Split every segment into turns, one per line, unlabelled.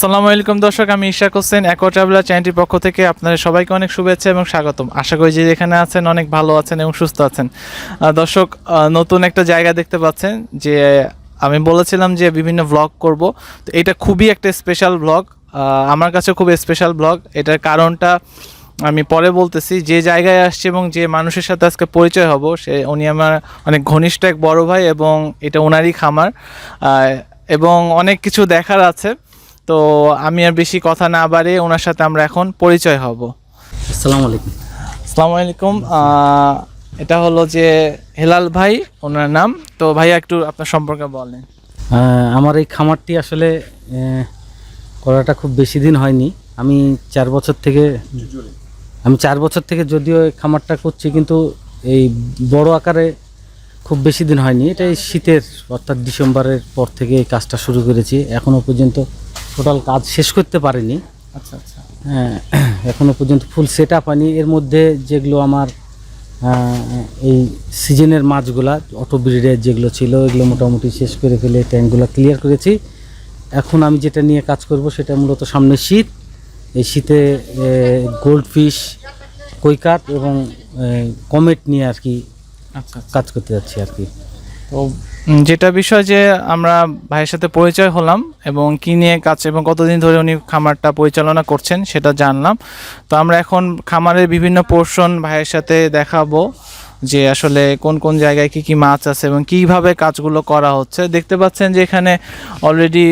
আসসালামু আলাইকুম দর্শক, আমি ইশাক হোসেন একো ট্রাভেলার চ্যানেলটির পক্ষ থেকে আপনাদের সবাইকে অনেক শুভেচ্ছা এবং স্বাগতম। আশা করি যে এখানে আছেন অনেক ভালো আছেন এবং সুস্থ আছেন। দর্শক নতুন একটা জায়গা দেখতে পাচ্ছেন যে আমি বলেছিলাম যে বিভিন্ন ভ্লগ করব। তো এটা খুবই একটা স্পেশাল ব্লগ আমার কাছে খুব স্পেশাল ব্লগ এটার কারণটা আমি পরে বলতেছি, যে জায়গায় আসছি এবং যে মানুষের সাথে আজকে পরিচয় হব, সে উনি আমার অনেক ঘনিষ্ঠ এক বড় ভাই এবং এটা ওনারই খামার। এবং অনেক কিছু দেখার আছে। তো আমি আর বেশি কথা না বাড়িয়ে ওনার সাথে আমরা এখন পরিচয় হব।
আসসালামু আলাইকুম।
আসসালামু আলাইকুম। এটা হলো যে হেলাল ভাই ওনার নাম। তো ভাইয়া একটু আপনার সম্পর্কে বলেন।
আমার এই খামারটি আসলে করাটা খুব বেশি দিন হয়নি। আমি চার বছর থেকে আমি চার বছর থেকে যদিও এই খামারটা করছি কিন্তু এই বড় আকারে খুব বেশি দিন হয়নি। এটা এই শীতের অর্থাৎ ডিসেম্বরের পর থেকে এই কাজটা শুরু করেছি। এখনও পর্যন্ত টোটাল কাজ শেষ করতে পারিনি।
আচ্ছা আচ্ছা।
হ্যাঁ এখনও পর্যন্ত ফুল সেট আপ হয়নি। এর মধ্যে যেগুলো আমার এই সিজনের মাছগুলা অটো ব্রিডের যেগুলো ছিল এগুলো মোটামুটি শেষ করে ফেলে ট্যাঙ্কগুলো ক্লিয়ার করেছি। এখন আমি যেটা নিয়ে কাজ করব সেটা মূলত সামনে শীত। এই শীতে গোল্ড ফিশ কৈকাত এবং কমেট নিয়ে আর কি
আচ্ছা আচ্ছা।
কাজ করতে যাচ্ছি আর কি।
তো যেটা বিষয় যে আমরা ভাইয়ের সাথে পরিচয় হলাম এবং কি নিয়ে কাজ এবং কতদিন ধরে উনি খামারটা পরিচালনা করছেন সেটা জানলাম। তো আমরা এখন খামারের বিভিন্ন পোর্শন ভাইয়ের সাথে দেখাবো যে আসলে কোন কোন জায়গায় কি কি মাছ আছে এবং কীভাবে কাজগুলো করা হচ্ছে। দেখতে পাচ্ছেন যে এখানে অলরেডি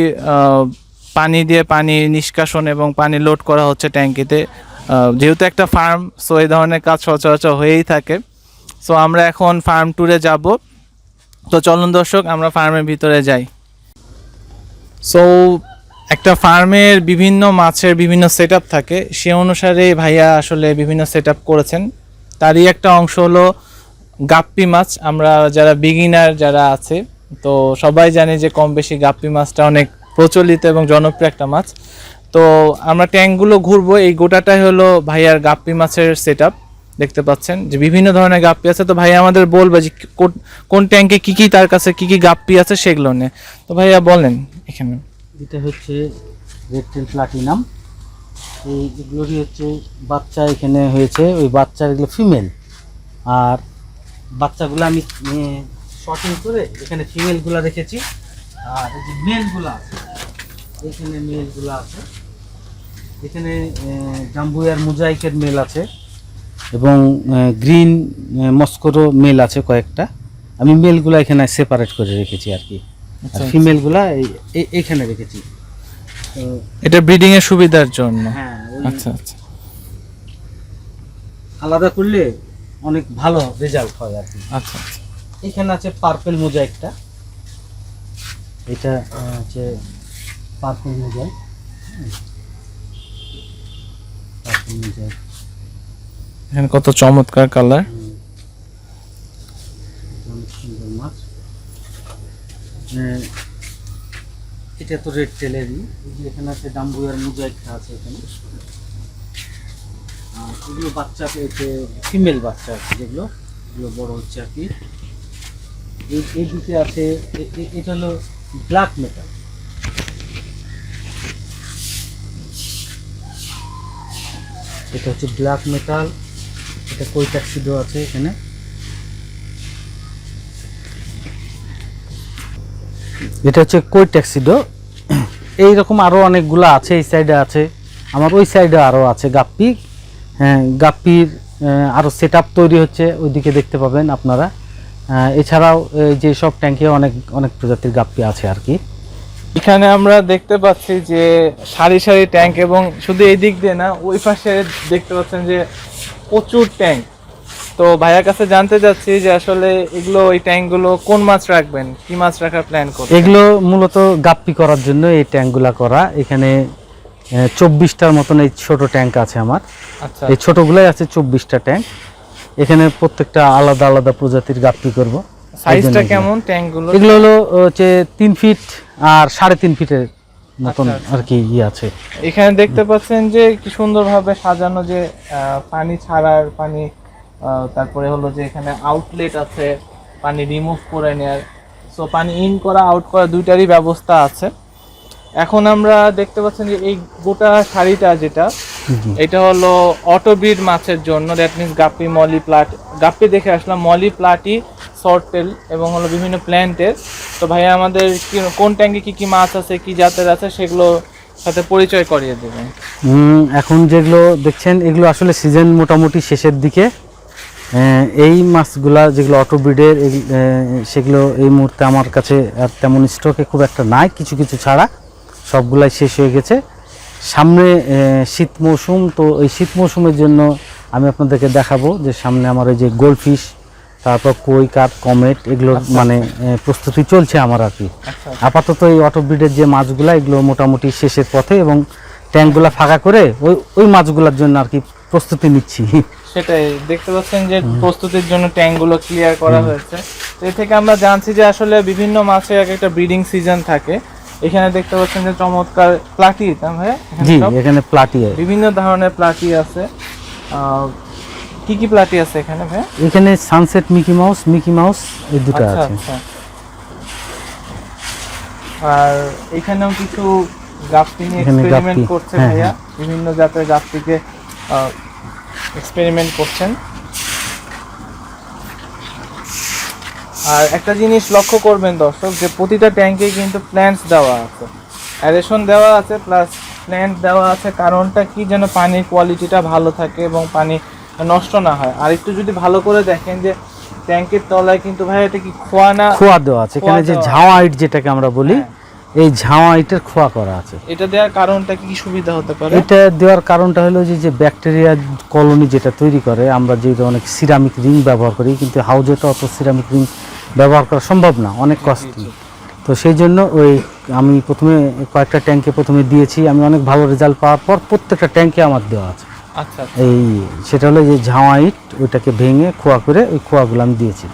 পানি দিয়ে পানি নিষ্কাশন এবং পানি লোড করা হচ্ছে ট্যাঙ্কিতে। যেহেতু একটা ফার্ম সো এই ধরনের কাজ সচরাচর হয়েই থাকে। সো আমরা এখন ফার্ম ট্যুরে যাব। তো চলুন দর্শক, আমরা ফার্মের ভিতরে যাই। সো একটা ফার্মের বিভিন্ন মাছের বিভিন্ন সেট থাকে। সে অনুসারে ভাইয়া আসলে বিভিন্ন সেট করেছেন। তারই একটা অংশ হলো গাপ্পি মাছ। আমরা যারা বিগিনার যারা আছে, তো সবাই জানি যে কম বেশি গাপ্পি মাছটা অনেক প্রচলিত এবং জনপ্রিয় একটা মাছ। তো আমরা ট্যাঙ্কগুলো ঘুরবো। এই গোটাটাই হলো ভাইয়ার গাপ্পি মাছের সেট দেখতে পাচ্ছেন যে বিভিন্ন ধরনের গাপ্পি আছে। তো ভাইয়া আমাদের বলবে যে কোন- ট্যাঙ্কে কি কি তার কাছে কি কি গাপ্পি আছে সেগুলো নিয়ে। তো ভাইয়া বলেন এখানে।
এটা হচ্ছে রেড টেল প্লাটিনাম এই এগুলোরই হচ্ছে বাচ্চা এখানে হয়েছে। ওই বাচ্চা এগুলো ফিমেল আর বাচ্চাগুলো আমি শর্টিং করে এখানে ফিমেলগুলো রেখেছি। আর এই যে মেলগুলো আছে, এখানে মেলগুলো আছে। এখানে জাম্বুয়ার মুজাইকের মেল আছে। এবং গ্রিন মস্কোরো মেল আছে কয়েকটা। আমি মেলগুলো এখানে সেপারেট করে রেখেছি আর কি। আর
আচ্ছা,
ফিমেলগুলা এইখানে রেখেছি।
এটা ব্রিডিং এর সুবিধার জন্য।
হ্যাঁ
আচ্ছা আচ্ছা।
আলাদা করলে অনেক ভালো রেজাল্ট হয় আর কি।
আচ্ছা আচ্ছা।
এখানে আছে পার্পেল মোজাইকটা এটা হচ্ছে পার্পেল মোজাইক পার্পেল মোজাইক
এখানে কত চমৎকার কালার।
এটা তো রেড টেলেরই এখানে আছে ডাম্বুয়ার মোজাইকটা আছে এখানে। এগুলো বাচ্চা ফিমেল বাচ্চা আছে যেগুলো। এগুলো বড় হচ্ছে আর কি। এই এই দিকে আছে এটা হলো ব্ল্যাক মেটাল। এটা হচ্ছে ব্ল্যাক মেটাল। এটা কই ট্যাক্সিডো আছে এখানে। এটা হচ্ছে কই ট্যাক্সিডো এইরকম আরও অনেকগুলো আছে, এই সাইডে আছে। আমার ওই সাইডে আরও আছে, গাপ্পি। হ্যাঁ গাপ্পির আরও সেট তৈরি হচ্ছে, ওইদিকে দেখতে পাবেন আপনারা। এছাড়াও যে সব ট্যাঙ্কে অনেক অনেক প্রজাতির গাপ্পি আছে আর কি।
এখানে আমরা দেখতে পাচ্ছি যে সারি সারি ট্যাঙ্ক এবং শুধু এই দিক দিয়ে না, ওই পাশে দেখতে পাচ্ছেন যে প্রচুর ট্যাঙ্ক তো ভাইয়ার কাছে জানতে চাচ্ছি যে আসলে এগুলো এই ট্যাঙ্কগুলো কোন মাছ রাখবেন? কি মাছ রাখার প্ল্যান করবেন
এগুলো মূলত গাপ্পি করার জন্য এই ট্যাঙ্কগুলা করা। এখানে চব্বিশটার মতন এই ছোট ট্যাঙ্ক আছে আমার।
আচ্ছা।
এই ছোটগুলাই আছে চব্বিশটা ট্যাঙ্ক এখানে প্রত্যেকটা আলাদা আলাদা প্রজাতির গাপ্পি করব।
সাইজটা কেমন ট্যাঙ্কগুলো
এগুলো হলো হচ্ছে তিন ফিট আর সাড়ে তিন ফিটের মতন
আচ্ছা, আচ্ছা।
আর কি ই আছে।
এখানে দেখতে পাচ্ছেন যে কি সুন্দরভাবে সাজানো যে পানি ছাড়ার পানি তারপরে হলো যে এখানে আউটলেট আছে পানি রিমুভ করে নেয়ার। সো পানি ইন করা আউট করা দুইটারই ব্যবস্থা আছে। এখন আমরা দেখতে পাচ্ছেন যে এই গোটা শাড়িটা যেটা এটা হলো অটোবিড মাছের জন্য that means guppy molly platy guppy দেখে আসলাম মলি প্লাটি সর্টেল এবং হলো বিভিন্ন প্ল্যান্টের তো ভাইয়া আমাদের কি- কোন ট্যাঙ্কে কি কি মাছ আছে কি জাতের আছে সেগুলো সাথে পরিচয় করিয়ে দেবেন।
এখন যেগুলো দেখছেন এগুলো আসলে সিজন মোটামুটি শেষের দিকে। এই মাছগুলা যেগুলো অটোব্রিডের সেগুলো এই মুহূর্তে আমার কাছে আর তেমন স্টকে খুব একটা নাই কিছু কিছু ছাড়া। সবগুলাই শেষ হয়ে গেছে। সামনে শীত মৌসুম তো এই শীত মৌসুমের জন্য আমি আপনাদেরকে দেখাবো যে সামনে আমার ওই যে গোল্ডফিশ তারপর কই কাপ কমেট এগুলোর মানে প্রস্তুতি চলছে আমার আর কি।
আচ্ছা
আপাতত এই অটোব্রিডের যে মাছগুলা এগুলো মোটামুটি শেষের পথে এবং ট্যাঙ্কগুলা ফাঁকা করে ওই ওই মাছগুলোর জন্য আর কি প্রস্তুতি নিচ্ছি।
সেটাই দেখতে পাচ্ছেন যে প্রস্তুতির জন্য ট্যাঙ্কগুলো ক্লিয়ার করা হয়েছে। তো এ থেকে আমরা জানছি যে আসলে বিভিন্ন মাছের এক একটা ব্রিডিং সিজন থাকে। এখানে দেখতে পাচ্ছেন যে চমৎকার প্লাটি তাই ভাই
জি এখানে প্লাটিয়ে
বিভিন্ন ধরনের প্লাটি আছে। কি কি প্লাটি আছে এখানে ভাই
এখানে sunset Mickey Mouse Mickey Mouse এই দুটো
আচ্ছা
আছে।
আচ্ছা। আর এখানেও কিছু গাপ্পি নিয়ে এক্সপেরিমেন্ট করছে
হ্যাঁ,
ভাইয়া। বিভিন্ন জাতের গাপ্পিকে এক্সপেরিমেন্ট করছেন। আর একটা জিনিস লক্ষ্য করবেন দর্শক যে প্রতিটা ট্যাঙ্কে কিন্তু প্ল্যান্টস দেওয়া আছে। অ্যারেশন দেওয়া আছে প্লাস প্ল্যান্ট দেওয়া আছে কারণটা কি যেন পানির কোয়ালিটিটা ভালো থাকে এবং পানি নষ্ট না হয়। আর একটু যদি ভালো করে দেখেন যে ট্যাঙ্কের তলায় কিন্তু ভাই এটা কি খোয়া না?
খোয়া দেওয়া আছে। এখানে যে
ঝাওয়াইট
ঝাওয়া ইট যেটাকে আমরা বলি
হ্যাঁ।
এই ঝাওয়া ইটের খোয়া করা আছে।
এটা দেওয়ার কারণটা কি সুবিধা হতে পারে?
এটা দেওয়ার কারণটা হলো যে যে ব্যাকটেরিয়া কলোনি যেটা তৈরি করে আমরা যে অনেক সিরামিক রিং ব্যবহার করি কিন্তু হাউজে তো অত সিরামিক রিং ব্যবহার করা সম্ভব না অনেক কস্টলি। তো সেই জন্য ওই আমি প্রথমে কয়েকটা ট্যাঙ্কে প্রথমে দিয়েছি আমি অনেক ভালো রেজাল্ট পাওয়ার পর প্রত্যেকটা ট্যাঙ্কে আমার দেওয়া আছে।
আচ্ছা
এই সেটা হলো যে ঝাওয়া ইট ওইটাকে ভেঙে খোয়া করে ওই খোয়াগুলো আমি দিয়েছি।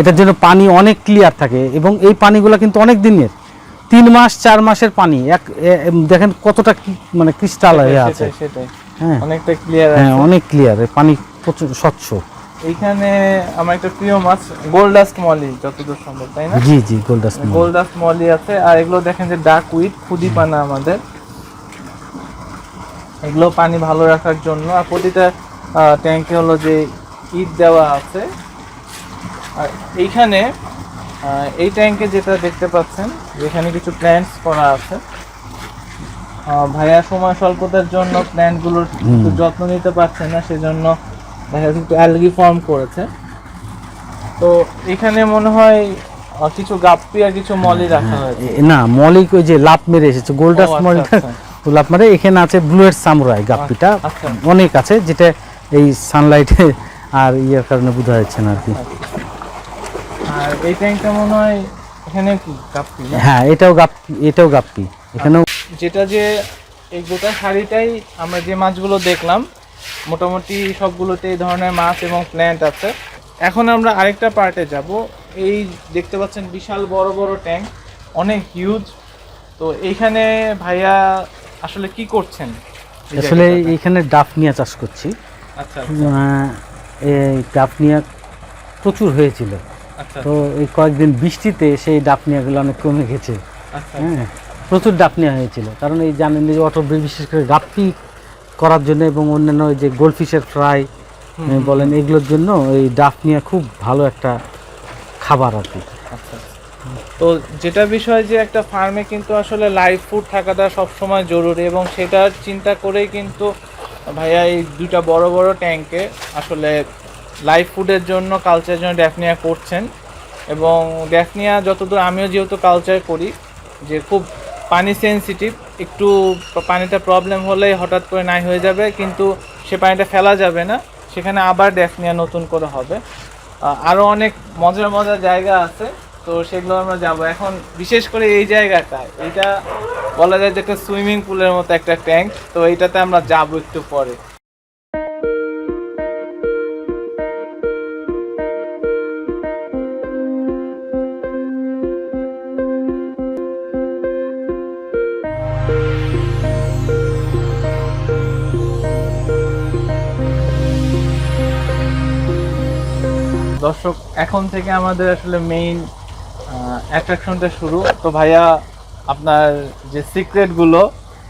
এটার জন্য পানি অনেক ক্লিয়ার থাকে এবং এই পানিগুলো কিন্তু অনেক দিনের। তিন মাস চার মাসের পানি। এক দেখেন কতটা মানে ক্রিস্টাল হয়ে আছে। হ্যাঁ।
অনেকটা ক্লিয়ার
হ্যাঁ অনেক ক্লিয়ার পানি প্রচুর স্বচ্ছ।
এইখানে আমার একটা প্রিয় মাছ গোল্ডাস্ট মলি যতদূর সম্ভব তাই না?
জি জি গোল্ডাস
গোল্ডাস্ট মলি আছে আর এগুলো দেখেন যে ডাক উইট খুদি পানা আমাদের। এগুলো পানি ভালো রাখার জন্য। আর প্রতিটা ট্যাঙ্কে হলো যে ইট দেওয়া আছে। আর এইখানে এই ট্যাঙ্কে যেটা দেখতে পাচ্ছেন যেখানে কিছু প্ল্যান্টস করা আছে। ভাইয়া সময় স্বল্পতার জন্য প্ল্যান্টগুলোর যত্ন নিতে পারছে না সেজন্য দেখা যাচ্ছে একটু অ্যালগি ফর্ম করেছে। তো এখানে মনে হয় কিছু গাপ্পি আর কিছু মলি রাখা হয়েছে।
না মলিক ওই যে লাভ মেরে এসেছে গোল্ডাস
আচ্ছা,
মলিটা
আচ্ছা।
লাভ মেরে এখানে আছে ব্লুয়ের সামুরাই গাপ্পিটা।
আচ্ছা।
অনেক আছে যেটা এই সানলাইটে আর ইয়ের কারণে বোঝা যাচ্ছে না আর কি।
আর এই ট্যাঙ্কটা মনে হয় এখানে কি গাপ্পি না?
হ্যাঁ এটাও গাপ এটাও গাপ্পি। এখানেও
যেটা যে এই গোটা শাড়িটাই আমরা যে মাছগুলো দেখলাম মোটামুটি সবগুলোতে এই ধরনের মাছ এবং প্ল্যান্ট আছে। এখন আমরা আরেকটা পার্টে যাব। এই দেখতে পাচ্ছেন বিশাল বড় বড় ট্যাঙ্ক অনেক হিউজ তো এইখানে ভাইয়া আসলে কি করছেন? এই
আসলে
জায়গাটাতে?
এখানে ডাফনিয়া চাষ করছি।
আচ্ছা
আহ, এই ডাফনিয়া প্রচুর হয়েছিল।
আচ্ছা
তো এই কয়েকদিন বৃষ্টিতে সেই ডাফনিয়াগুলো অনেক কমে গেছে।
আচ্ছা
হ্যাঁ প্রচুর ডাফনিয়া হয়েছিল। কারণ এই জানেন যে অটো বিশেষ করে গাপ্পি করার জন্য এবং অন্যান্য ওই যে গোল্ডফিশের ফ্রাই বলেন এগুলোর জন্য এই ডাফনিয়া খুব ভালো একটা খাবার আর কি।
আচ্ছা তো যেটা বিষয় যে একটা ফার্মে কিন্তু আসলে লাইভ ফুড থাকাটা সবসময় জরুরি এবং সেটার চিন্তা করেই কিন্তু ভাইয়া এই দুইটা বড় বড় ট্যাঙ্কে আসলে লাইভ ফুডের জন্য কালচারের জন্য ড্যাফনিয়া করছেন। এবং ড্যাফনিয়া যতদূর, আমিও যেহেতু কালচার করি, যে খুব পানি সেনসিটিভ একটু পানিটা প্রবলেম হলেই হঠাৎ করে নাই হয়ে যাবে, কিন্তু সে পানিটা ফেলা যাবে না। সেখানে আবার ড্যাফনিয়া নতুন করে হবে। আরও অনেক মজার মজার জায়গা আছে, তো সেগুলো আমরা যাব। এখন বিশেষ করে এই জায়গাটা এটা বলা যায় যে একটা সুইমিং পুলের মতো একটা ট্যাঙ্ক তো এইটাতে আমরা যাব একটু পরে। দর্শক এখন থেকে আমাদের আসলে মেইন অ্যাট্রাকশনটা শুরু। তো ভাইয়া আপনার যে সিক্রেটগুলো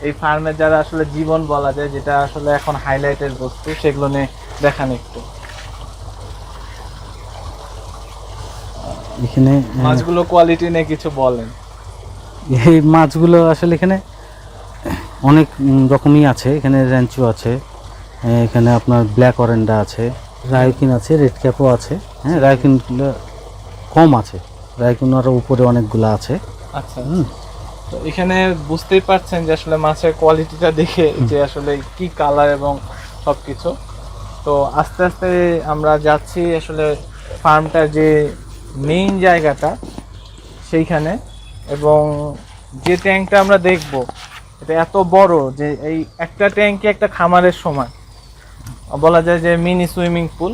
এই ফার্মে যারা আসলে জীবন বলা যায় যেটা আসলে এখন হাইলাইটের বস্তু সেগুলো নিয়ে দেখান একটু।
এখানে
মাছগুলো কোয়ালিটি নিয়ে কিছু বলেন।
এই মাছগুলো আসলে এখানে অনেক রকমই আছে। এখানে র্যাঞ্চো আছে এখানে আপনার ব্ল্যাক অরেন্ডা আছে রায়কিন আছে রেড ক্যাপও আছে। হ্যাঁ রায়কিনগুলো কম আছে। রায়কিন আরও উপরে অনেকগুলো আছে।
আচ্ছা। তো এখানে বুঝতেই পারছেন যে আসলে মাছের কোয়ালিটিটা দেখে যে আসলে কি কালার এবং সবকিছু। তো আস্তে আস্তে আমরা যাচ্ছি আসলে ফার্মটার যে মেইন জায়গাটা সেইখানে এবং যে ট্যাঙ্কটা আমরা দেখব এটা এত বড় যে এই একটা ট্যাঙ্কে একটা খামারের সমান। বলা যায় যে মিনি সুইমিং পুল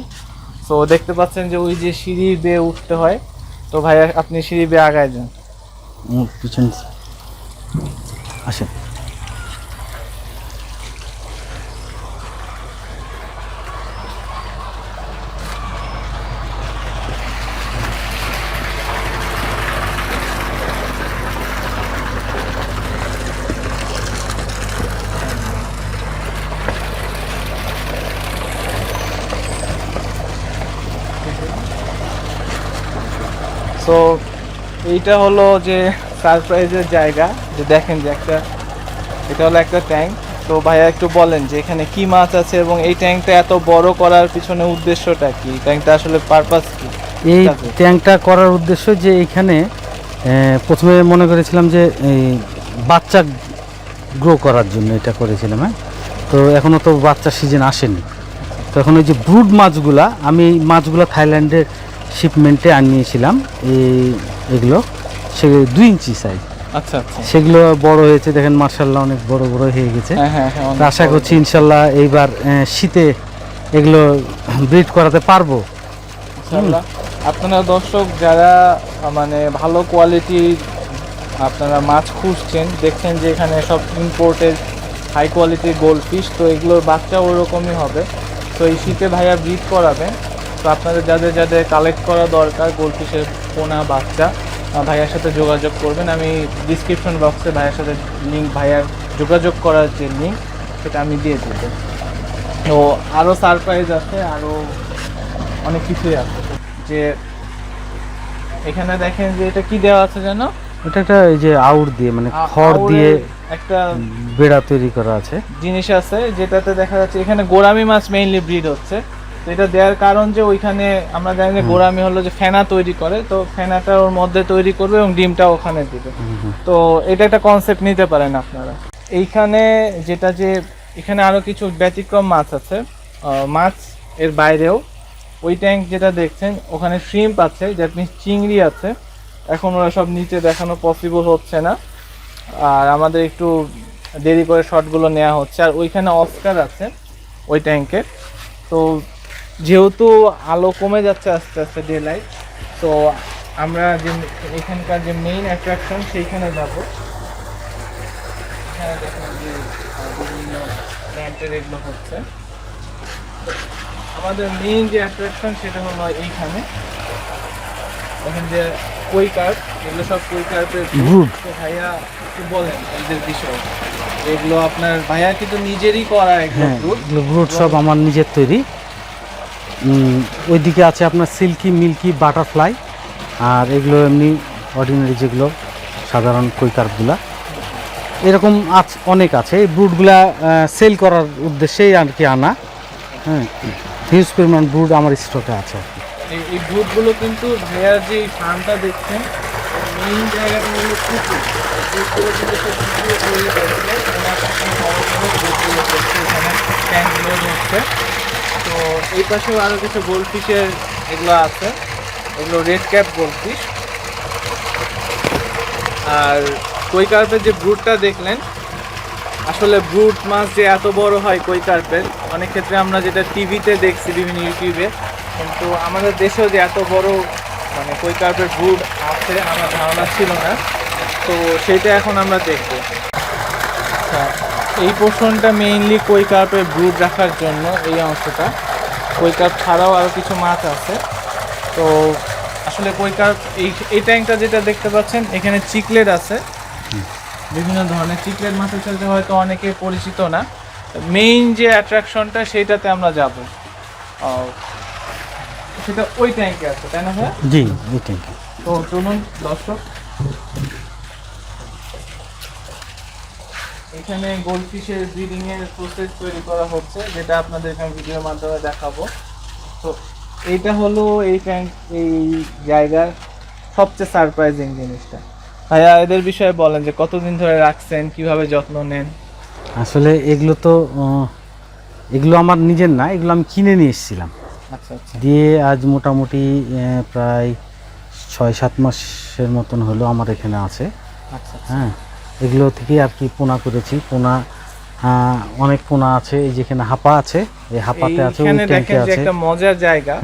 তো দেখতে পাচ্ছেন যে ওই যে সিঁড়ি বেয়ে উঠতে হয়। তো ভাই আপনি সিঁড়ি বেয়ে আগায় যান।
পিছন আসেন।
সো এইটা হলো যে সারপ্রাইজের জায়গা। যে দেখেন যে একটা এটা হলো একটা ট্যাঙ্ক তো ভাইয়া একটু বলেন যে এখানে কি মাছ আছে এবং এই ট্যাঙ্কটা এত বড় করার পিছনে উদ্দেশ্যটা কি? ট্যাঙ্কটা আসলে পারপাস কি?
এই ট্যাঙ্কটা করার উদ্দেশ্য যে এখানে প্রথমে মনে করেছিলাম যে এই বাচ্চা গ্রো করার জন্য এটা করেছিলাম হ্যাঁ? তো এখনও তো বাচ্চা সিজন আসেনি। তো এখন ওই যে ব্রুড মাছগুলা আমি এই মাছগুলো থাইল্যান্ডের শিপমেন্টে আনিয়েছিলাম। এই এগুলো সে দুই ইঞ্চি সাইজ
আচ্ছা আচ্ছা।
সেগুলো বড় হয়েছে দেখেন মার্শাল্লাহ অনেক বড় বড় হয়ে গেছে।
হ্যাঁ হ্যাঁ হ্যাঁ
আশা করছি ইনশাল্লাহ এইবার শীতে এগুলো ব্রিড করাতে পারব।
আপনারা দর্শক যারা মানে ভালো কোয়ালিটির আপনারা মাছ খুঁজছেন দেখছেন যে এখানে সব ইম্পোর্টেড হাই কোয়ালিটির গোল্ড ফিশ তো এগুলোর বাচ্চা ওরকমই হবে। তো এই শীতে ভাইয়া ব্রিড করাবেন। তো আপনাদের যাদের যাদের কালেক্ট করা দরকার গোল্ড ফিশের পোনা বাচ্চা ভাইয়ার সাথে যোগাযোগ করবেন। আমি ডিসক্রিপশন বক্সে ভাইয়ার সাথে লিঙ্ক ভাইয়ার যোগাযোগ করার যে লিঙ্ক সেটা আমি দিয়ে দেবো। তো আরও সারপ্রাইজ আছে আরও অনেক কিছুই আছে। যে এখানে দেখেন যে এটা কি দেওয়া আছে যেন?
এটা একটা এই যে আউট দিয়ে মানে খড় দিয়ে
একটা
বেড়া তৈরি করা আছে।
জিনিস আছে যেটাতে দেখা যাচ্ছে এখানে গোরামি মাছ মেইনলি ব্রিড হচ্ছে। তো এটা দেওয়ার কারণ যে ওইখানে আমরা জানি যে গোরামি হলো যে ফেনা তৈরি করে তো ফেনাটা ওর মধ্যে তৈরি করবে এবং ডিমটা ওখানে দিবে। তো এটা একটা কনসেপ্ট নিতে পারেন আপনারা। এইখানে যেটা যে এখানে আরও কিছু ব্যতিক্রম মাছ আছে। মাছ এর বাইরেও ওই ট্যাঙ্ক যেটা দেখছেন ওখানে শ্রিম্প আছে দ্যাট মিনস চিংড়ি আছে। এখন ওরা সব নিচে দেখানো পসিবল হচ্ছে না। আর আমাদের একটু দেরি করে শটগুলো নেওয়া হচ্ছে। আর ওইখানে অস্কার আছে ওই ট্যাঙ্কে তো যেহেতু আলো কমে যাচ্ছে আস্তে আস্তে ডে লাইট তো আমরা যে এখানকার যে মেইন অ্যাট্রাকশন সেইখানে যাব। এখানে দেখুন যে বিভিন্ন প্ল্যান্টের এগুলো হচ্ছে। আমাদের মেইন যে অ্যাট্রাকশন সেটা হলো এইখানে। এখন যে কই কার্প এগুলো সব কই কার্পের ভাইয়া একটু বলেন এদের বিষয়। এগুলো আপনার ভাইয়া কিন্তু নিজেরই করা একদম
হ্যাঁ এগুলো সব আমার নিজের তৈরি। ওইদিকে আছে আপনার সিল্কি মিল্কি বাটারফ্লাই, আর এগুলো এমনি অর্ডিনারি যেগুলো সাধারণ কৈকারগুলা। এরকম আছ অনেক আছে। এই ব্রুডগুলা সেল করার উদ্দেশ্যেই আর কি আনা। হ্যাঁ হিউজ পরিমাণ ব্রুড আমার স্টকে আছে
এই বুথগুলো কিন্তু ভাইয়ার যে ফার্মটা দেখছেন মেইন জায়গাটা হলো তো এই পাশেও আরও কিছু গোল্ডফিশের এগুলো আছে। এগুলো রেড ক্যাপ গোল্ডফিশ আর কই কার্পের যে ব্রুটটা দেখলেন আসলে ব্রুট মাছ যে এত বড় হয় কই কার্পের অনেক ক্ষেত্রে আমরা যেটা টিভিতে দেখছি বিভিন্ন ইউটিউবে কিন্তু আমাদের দেশেও যে এত বড় মানে কই কার্পের ব্রুড আছে আমার ধারণা ছিল না। তো সেটা এখন আমরা দেখব। আচ্ছা, এই পোর্শনটা মেইনলি কই কার্পের ব্রুড রাখার জন্য এই অংশটা। কই কার্প ছাড়াও আরও কিছু মাছ আছে। তো আসলে কই কার্প এই এই ট্যাঙ্কটা যেটা দেখতে পাচ্ছেন এখানে চিকলেট আছে। বিভিন্ন ধরনের চিকলেট মাছের সাথে হয়তো অনেকে পরিচিত না। মেইন যে অ্যাট্রাকশনটা সেইটাতে আমরা যাব। সেটা ওই ট্যাঙ্কে আছে তাই না ভাইয়া
জি এটাই
তো চলুন দর্শক। এখানে গোল্ডফিশের ব্রিডিং এর প্রসেস তৈরি করা হচ্ছে যেটা আপনাদের আমি ভিডিওর মাধ্যমে দেখাবো। তো এইটা হলো এই ট্যাঙ্ক এই জায়গার সবচেয়ে সারপ্রাইজিং জিনিসটা। ভাইয়া এদের বিষয়ে বলেন যে কতদিন ধরে রাখছেন কীভাবে যত্ন নেন?
আসলে এগুলো তো এগুলো আমার নিজের না এগুলো আমি কিনে নিয়ে এসেছিলাম।
আচ্ছা আচ্ছা।
দিয়ে আজ মোটামুটি প্রায় ছয় সাত মাসের মতন হলো আমার এখানে আছে।
আচ্ছা।
হ্যাঁ। এগুলো থেকে আর কি পোনা করেছি। পোনা আহ, অনেক পোনা আছে এই যেখানে হাপা আছে এই হাপাতে আছে
দেখেন যে একটা মজার জায়গা।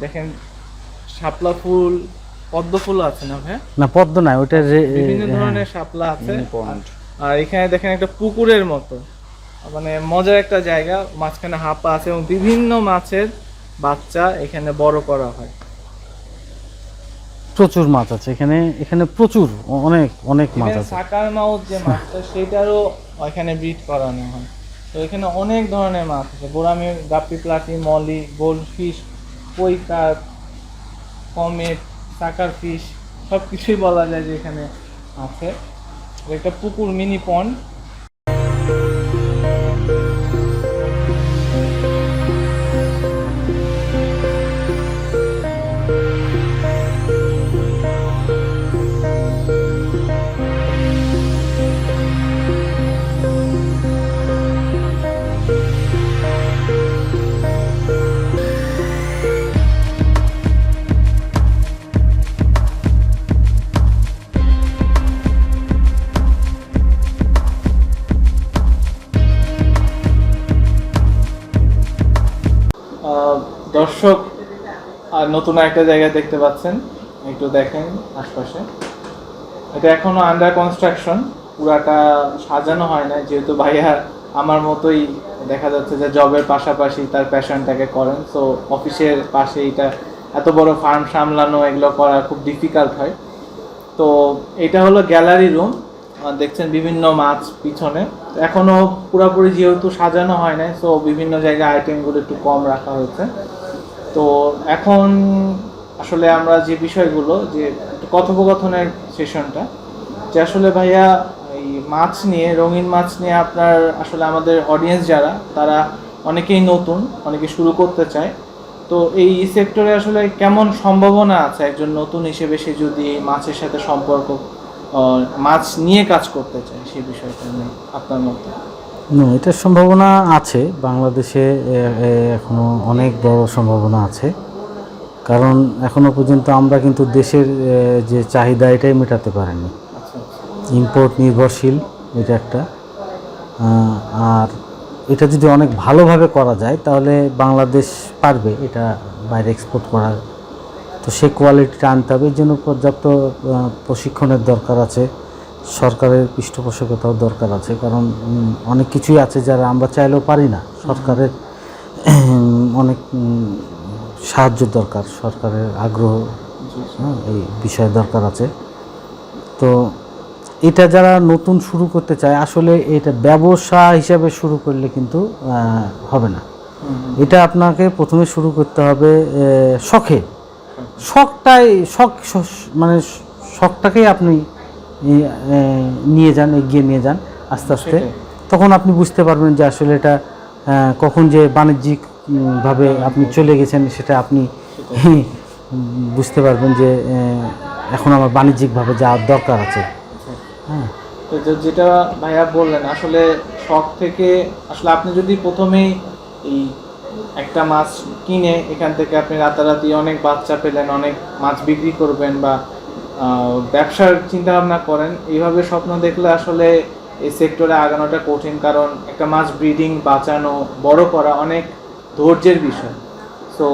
দেখেন শাপলা ফুল পদ্ম ফুল আছে না ভাই
না পদ্ম না ওইটা রে-
বিভিন্ন
হ্যাঁ,
ধরনের শাপলা আছে। আর এখানে দেখেন একটা পুকুরের মতো। মানে মজার একটা জায়গা মাঝখানে হাপা আছে এবং বিভিন্ন মাছের বাচ্চা এখানে বড় করা হয়।
প্রচুর মাছ আছে। এখানে এখানে প্রচুর অনেক অনেক মাছ আছে।
সাকার মাউথ যে মাছটা সেটারও এখানে ব্রিড করানো হয়। তো এখানে অনেক ধরনের মাছ আছে। Gourami guppy platy molly gold fish koi carp comet sucker fish সব কিছুই বলা যায় যে এখানে আছে। এটা একটা পুকুর মিনি পন্ড। নতুন একটা জায়গা দেখতে পাচ্ছেন। একটু দেখেন আশপাশে। এটা এখনও আন্ডার কনস্ট্রাকশন পুরাটা সাজানো হয় না যেহেতু ভাইয়া আমার মতোই দেখা যাচ্ছে যে জবের পাশাপাশি তার প্যাশনটাকে করেন। সো অফিসের পাশে এটা এত বড় ফার্ম সামলানো, এগুলো করা খুব ডিফিকাল্ট হয়। তো, এটা হলো গ্যালারি রুম দেখছেন বিভিন্ন মাছ পিছনে। এখনও পুরোপুরি যেহেতু সাজানো হয় নাই সো বিভিন্ন জায়গায় আইটেমগুলো একটু কম রাখা হয়েছে। তো এখন আসলে আমরা যে বিষয়গুলো, যে কথোপকথনের সেশনটা, যে আসলে ভাইয়া এই মাছ নিয়ে, রঙিন মাছ নিয়ে আপনার আসলে আমাদের অডিয়েন্স যারা, তারা অনেকেই নতুন, অনেকে শুরু করতে চায়। তো এই সেক্টরে আসলে কেমন সম্ভাবনা আছে একজন নতুন হিসেবে সে যদি এই মাছের সাথে সম্পর্ক মাছ নিয়ে কাজ করতে চায় সেই বিষয়টা নিয়ে আপনার মতে?
না এটার সম্ভাবনা আছে। বাংলাদেশে এ, এ, এখনও অনেক বড় সম্ভাবনা আছে। কারণ এখনও পর্যন্ত আমরা কিন্তু দেশের যে চাহিদা এটাই মেটাতে পারিনি। ইম্পোর্ট নির্ভরশীল এটা একটা। আর এটা যদি অনেক ভালোভাবে করা যায় তাহলে বাংলাদেশ পারবে এটা বাইরে এক্সপোর্ট করার। তো সেই কোয়ালিটিটা আনতে হবে। এর জন্য পর্যাপ্ত প্রশিক্ষণের দরকার আছে। সরকারের পৃষ্ঠপোষকতাও দরকার আছে কারণ অনেক কিছুই আছে যারা আমরা চাইলেও পারি না। সরকারের অনেক সাহায্য দরকার সরকারের আগ্রহ হ্যাঁ, এই বিষয়ে দরকার আছে। তো এটা যারা নতুন শুরু করতে চায় আসলে এটা ব্যবসা হিসাবে শুরু করলে কিন্তু হবে না। এটা আপনাকে প্রথমে শুরু করতে হবে শখে। শখটাই শখ মানে শখটাকেই আপনি নিয়ে যান এগিয়ে নিয়ে যান আস্তে আস্তে। তখন আপনি বুঝতে পারবেন যে আসলে এটা কখন যে বাণিজ্যিক উম, ভাবে আপনি চলে গেছেন সেটা আপনি বুঝতে পারবেন যে এখন আমার বাণিজ্যিকভাবে যাওয়ার দরকার আছে। হ্যাঁ।
তো যেটা ভাইয়া বললেন আসলে শখ থেকে আসলে আপনি যদি প্রথমেই এই একটা মাছ কিনে এখান থেকে আপনি রাতারাতি অনেক বাচ্চা পেলেন অনেক মাছ বিক্রি করবেন বা ব্যবসার চিন্তা ভাবনা করেন, এইভাবে স্বপ্ন দেখলে আসলে এই সেক্টরে আগানোটা কঠিন, কারণ একটা মাছ ব্রিডিং বাঁচানো, বড় করা অনেক ধৈর্যের বিষয়। সো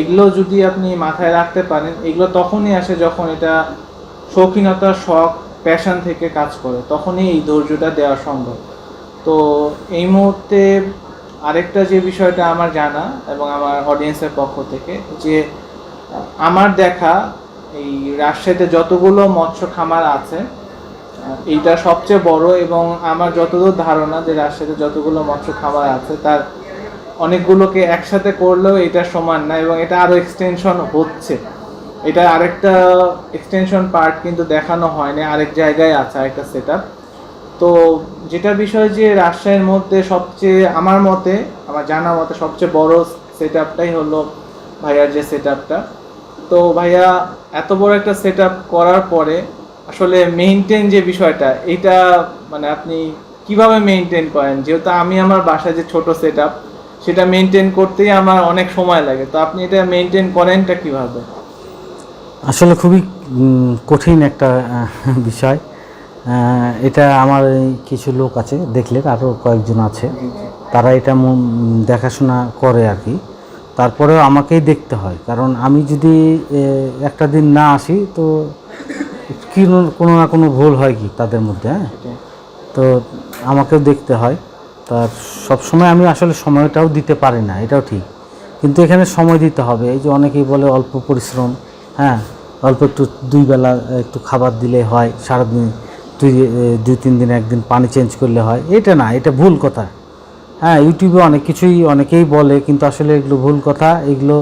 এগুলো যদি আপনি মাথায় রাখতে পারেন, এগুলো তখনই আসে যখন এটা শৌখিনতার শখ প্যাশন থেকে কাজ করে, তখনই এই ধৈর্যটা দেওয়া সম্ভব। তো এই মুহূর্তে আরেকটা যে বিষয়টা আমার জানা এবং আমার অডিয়েন্সের পক্ষ থেকে, যে আমার দেখা এই রাজশাহীতে যতগুলো মৎস্য খামার আছে এইটা সবচেয়ে বড় এবং আমার যতদূর ধারণা যে রাজশাহীতে যতগুলো মৎস্য খামার আছে, তার অনেকগুলোকে একসাথে করলেও এটা সমান না এবং এটা আরও এক্সটেনশন হচ্ছে। এটা আরেকটা এক্সটেনশন পার্ট কিন্তু দেখানো হয়নি, আরেক জায়গায় আছে আরেকটা সেট তো যেটা বিষয় যে রাজশাহীর মধ্যে সবচেয়ে আমার মতে, আমার জানা মতে সবচেয়ে বড় সেট আপটাই হলো ভাইয়ার যে সেট আপটা তো ভাইয়া এত বড় একটা সেট করার পরে আসলে মেনটেন যে বিষয়টা এটা মানে আপনি কীভাবে মেনটেন করেন? যেহেতু আমি আমার বাসায় যে ছোট সেট সেটা মেনটেন করতেই আমার অনেক সময় লাগে। তো আপনি এটা মেইনটেইন করেনটা কীভাবে?
আসলে খুবই কঠিন একটা বিষয়। এটা আমার কিছু লোক আছে দেখলে আরও কয়েকজন আছে। তারা এটা দেখাশোনা করে আর কি। তারপরেও আমাকেই দেখতে হয়। কারণ আমি যদি একটা দিন না আসি তো কি কোনো না কোনো ভুল হয় কি তাদের মধ্যে হ্যাঁ? তো আমাকেও দেখতে হয়। তার সবসময় আমি আসলে সময়টাও দিতে পারি না এটাও ঠিক। কিন্তু এখানে সময় দিতে হবে। এই যে অনেকেই বলে অল্প পরিশ্রম হ্যাঁ? অল্প একটু দুই বেলা একটু খাবার দিলে হয় সারাদিন দুই দুই তিন দিন একদিন পানি চেঞ্জ করলে হয়। এটা না এটা ভুল কথা। হ্যাঁ ইউটিউবে অনেক কিছুই অনেকেই বলে, কিন্তু আসলে এগুলো ভুল কথা। এগুলো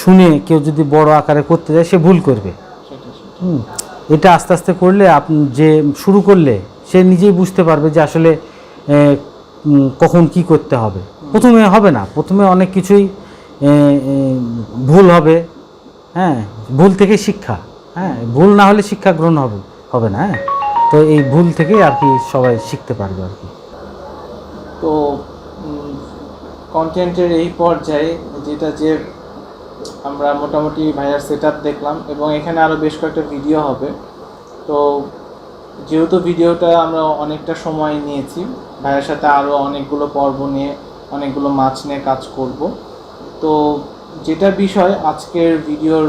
শুনে কেউ যদি বড় আকারে করতে যায়, সে ভুল করবে। হুম, এটা আস্তে আস্তে করলে আপনি যে শুরু করলে, সে নিজেই বুঝতে পারবে যে আসলে কখন কি করতে হবে। প্রথমে হবে না, প্রথমে অনেক কিছুই ভুল হবে। হ্যাঁ ভুল থেকে শিক্ষা। হ্যাঁ ভুল না হলে শিক্ষা গ্রহণ হবে হবে না হ্যাঁ। তো এই ভুল থেকেই আর কি সবাই শিখতে পারবে আর কি।
তো কন্টেন্টের এই পর্যায়ে যেটা যে আমরা মোটামুটি ভাইয়ার সেট দেখলাম এবং এখানে আরও বেশ কয়েকটা ভিডিও হবে। তো, যেহেতু ভিডিওটা আমরা অনেকটা সময় নিয়েছি, ভাইয়ের সাথে আরও অনেকগুলো পর্ব নিয়ে, অনেকগুলো মাছ নিয়ে কাজ করব। তো, যেটা বিষয় আজকের ভিডিওর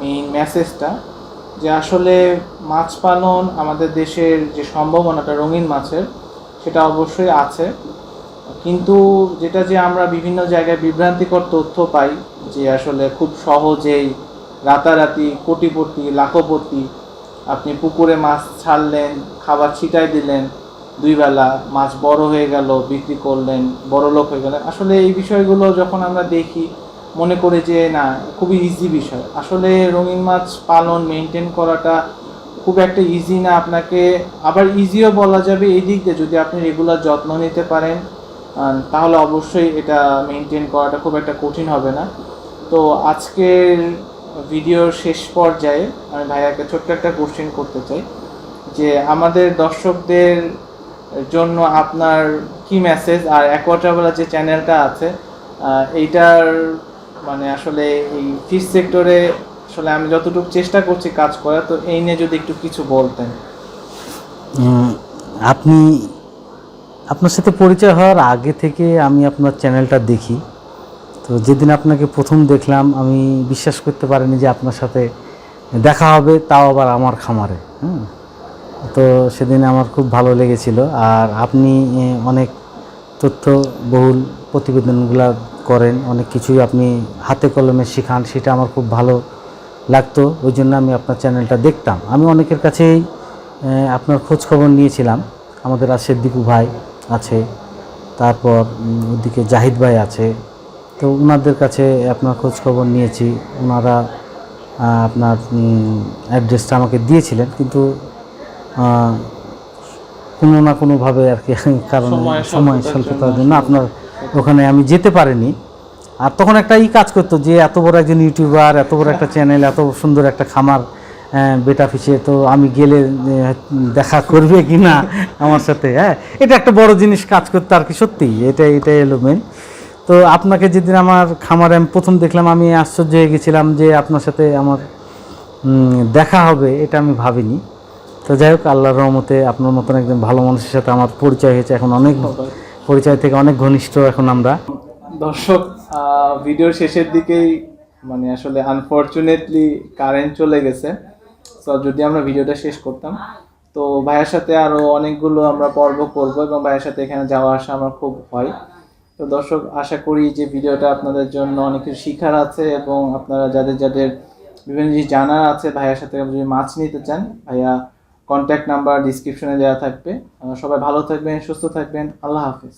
মেইন মেসেজটা যে আসলে মাছ পালন আমাদের দেশের যে সম্ভাবনাটা রঙিন মাছের সেটা অবশ্যই আছে। কিন্তু যেটা যে আমরা বিভিন্ন জায়গায় বিভ্রান্তিকর তথ্য পাই যে আসলে খুব সহজেই রাতারাতি, কোটিপতি, লাখপতি আপনি পুকুরে মাছ ছাড়লেন, খাবার ছিটাই দিলেন, দুই বেলা মাছ বড় হয়ে গেল, বিক্রি করলেন, বড় লোক হয়ে গেলেন। আসলে এই বিষয়গুলো যখন আমরা দেখি, মনে করি যে না, খুবই ইজি বিষয়। আসলে রঙিন মাছ পালন মেনটেন করাটা খুব একটা ইজি না, আপনাকে আবার ইজিও বলা যাবে এই দিক দিয়ে যদি আপনি রেগুলার যত্ন নিতে পারেন তাহলে অবশ্যই এটা মেনটেন করাটা খুব একটা কঠিন হবে না। তো আজকের ভিডিওর শেষ পর্যায়ে আমি ভাইয়াকে ছোট্ট একটা কোশ্চেন করতে চাই, যে আমাদের দর্শকদের জন্য আপনার কি মেসেজ আর অ্যাকোয়াট্রাভেলার যে চ্যানেলটা আছে এইটার মানে আসলে এই ফিশ সেক্টরে আসলে আমি যতটুকু চেষ্টা করছি কাজ করার, তো এই নিয়ে যদি একটু কিছু বলতেন।
আপনি, আপনার সাথে পরিচয় হওয়ার আগে থেকে আমি আপনার চ্যানেলটা দেখি। তো যেদিন আপনাকে প্রথম দেখলাম, আমি বিশ্বাস করতে পারিনি যে আপনার সাথে দেখা হবে, তাও আবার আমার খামারে, হুম। তো সেদিন আমার খুব ভালো লেগেছিল। আর আপনি অনেক তথ্য বহুল প্রতিবেদনগুলো করেন, অনেক কিছুই আপনি হাতে কলমে শেখান, সেটা আমার খুব ভালো লাগতো ওই জন্য আমি আপনার চ্যানেলটা দেখতাম। আমি অনেকের কাছেই আপনার খোঁজ খবর নিয়েছিলাম। আমাদের আছে দীপু ভাই আছে তারপর ওদিকে জাহিদ ভাই আছে। তো ওনাদের কাছে আপনার খোঁজ খবর নিয়েছি ওনারা আপনার অ্যাড্রেসটা আমাকে দিয়েছিলেন কিন্তু কোনো না কোনোভাবে আর কি কারণ সময়
স্বল্পতার জন্য
আপনার ওখানে আমি যেতে পারিনি। আর তখন একটা ই কাজ করতো যে এত বড় একজন ইউটিউবার এত বড় একটা চ্যানেল এত সুন্দর একটা খামার বেটা ফিসে তো আমি গেলে দেখা করবে কি না আমার সাথে হ্যাঁ? এটা একটা বড় জিনিস কাজ করতে আর কি সত্যি এটা এটাই এলো মেন তো আপনাকে যেদিন আমার খামারে আমি প্রথম দেখলাম আমি আশ্চর্য হয়ে গেছিলাম যে আপনার সাথে আমার দেখা হবে এটা আমি ভাবিনি। তো যাই হোক আল্লাহর রহমতে আপনার মতন একজন ভালো মানুষের সাথে আমার পরিচয় হয়েছে এখন অনেক পরিচয় থেকে অনেক ঘনিষ্ঠ এখন আমরা।
দর্শক ভিডিওর শেষের দিকেই মানে আসলে আনফরচুনেটলি কারেন্ট চলে গেছে। তো যদি আমরা ভিডিওটা শেষ করতাম। তো ভাইয়ের সাথে আরও অনেকগুলো আমরা পর্ব করব এবং ভাইয়ের সাথে এখানে যাওয়া আসা আমার খুব হয়। তো দর্শক, আশা করি যে ভিডিওটা আপনাদের জন্য অনেক কিছু শিখার আছে এবং আপনারা যাদের যাদের বিভিন্ন জিনিস জানার আছে, ভাইয়ার সাথে যদি মাছ নিতে চান, ভাইয়া কন্ট্যাক্ট নাম্বার ডিসক্রিপশনে দেওয়া থাকবে। সবাই ভালো থাকবেন, সুস্থ থাকবেন। আল্লাহ হাফিজ।